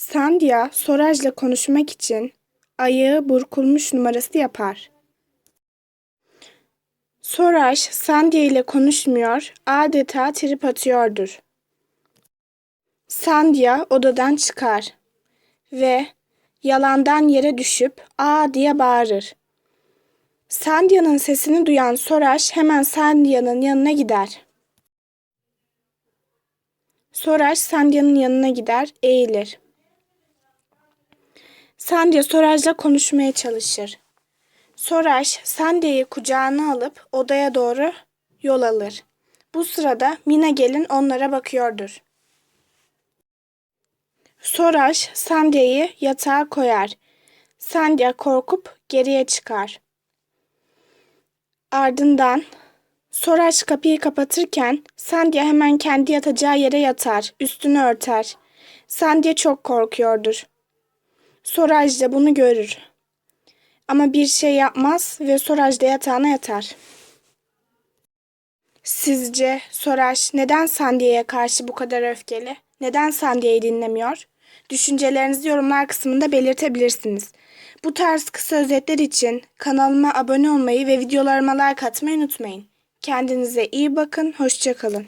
Sandia Soraj'la konuşmak için ayağı burkulmuş numarası yapar. Soraj Sandia ile konuşmuyor, adeta trip atıyordur. Sandia odadan çıkar ve yalandan yere düşüp aa diye bağırır. Sandia'nın sesini duyan Soraj hemen Sandia'nın yanına gider. Soraj Sandia'nın yanına gider, eğilir. Sandia Soraj'la konuşmaya çalışır. Soraj Sandia'yı kucağına alıp odaya doğru yol alır. Bu sırada Mina gelin onlara bakıyordur. Soraj Sandia'yı yatağa koyar. Sandia korkup geriye çıkar. Ardından Soraj kapıyı kapatırken Sandia hemen kendi yatacağı yere yatar, üstünü örter. Sandia çok korkuyordur. Soraj da bunu görür. Ama bir şey yapmaz ve Soraj da yatağına yatar. Sizce Soraj neden Sandia'ya karşı bu kadar öfkeli? Neden Sandia'yı dinlemiyor? Düşüncelerinizi yorumlar kısmında belirtebilirsiniz. Bu tarz kısa özetler için kanalıma abone olmayı ve videolarıma like atmayı unutmayın. Kendinize iyi bakın, hoşçakalın.